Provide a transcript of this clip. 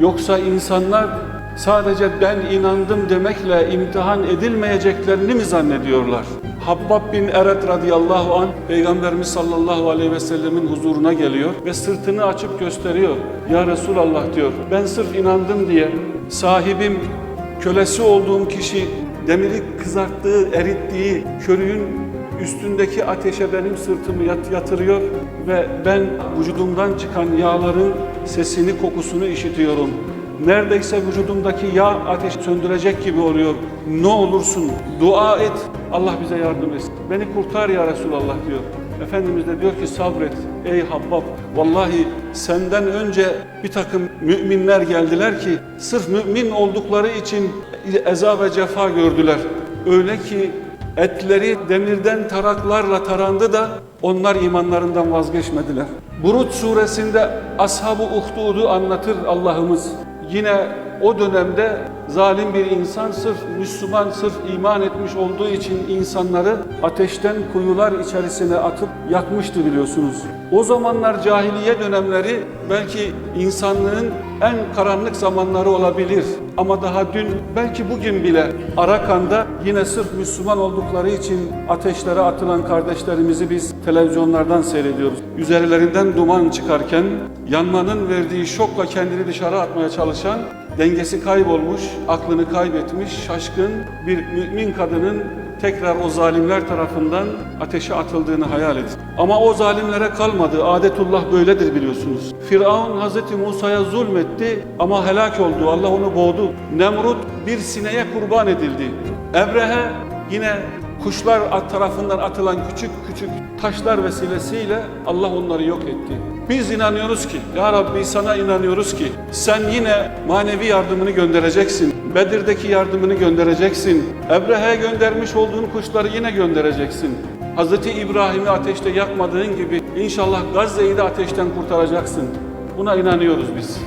Yoksa insanlar sadece ben inandım demekle imtihan edilmeyeceklerini mi zannediyorlar? Habbab bin Eret radıyallahu an Peygamberimiz sallallahu aleyhi ve sellemin huzuruna geliyor ve sırtını açıp gösteriyor. Ya Resulallah diyor ben sırf inandım diye sahibim kölesi olduğum kişi demiri kızarttığı, erittiği körüğün üstündeki ateşe benim sırtımı yat- yatırıyor ve ben vücudumdan çıkan yağların sesini, kokusunu işitiyorum. Neredeyse vücudumdaki yağ ateş söndürecek gibi oluyor. Ne olursun dua et, Allah bize yardım etsin. Beni kurtar ya Resulallah diyor. Efendimiz de diyor ki sabret ey Habbab. Vallahi senden önce bir takım müminler geldiler ki sırf mümin oldukları için eza ve cefa gördüler. Öyle ki etleri demirden taraklarla tarandı da onlar imanlarından vazgeçmediler. Burut suresinde Ashab-ı Uhdud'u anlatır Allah'ımız. Yine o dönemde zalim bir insan sırf Müslüman, sırf iman etmiş olduğu için insanları ateşten kuyular içerisine atıp yakmıştı biliyorsunuz. O zamanlar cahiliye dönemleri belki insanlığın en karanlık zamanları olabilir. Ama daha dün belki bugün bile Arakan'da yine sırf Müslüman oldukları için ateşlere atılan kardeşlerimizi biz televizyonlardan seyrediyoruz. Üzerlerinden duman çıkarken yanmanın verdiği şokla kendini dışarı atmaya çalışan dengesi kaybolmuş, aklını kaybetmiş, şaşkın bir mümin kadının tekrar o zalimler tarafından ateşe atıldığını hayal edin. Ama o zalimlere kalmadı. Adetullah böyledir biliyorsunuz. Firavun Hazreti Musa'ya zulmetti ama helak oldu. Allah onu boğdu. Nemrut bir sineğe kurban edildi. Ebrehe yine kuşlar tarafından atılan küçük küçük taşlar vesilesiyle Allah onları yok etti. Biz inanıyoruz ki, Ya Rabbi sana inanıyoruz ki sen yine manevi yardımını göndereceksin. Bedir'deki yardımını göndereceksin. Ebrehe'ye göndermiş olduğun kuşları yine göndereceksin. Hz. İbrahim'i ateşte yakmadığın gibi inşallah Gazze'yi de ateşten kurtaracaksın. Buna inanıyoruz biz.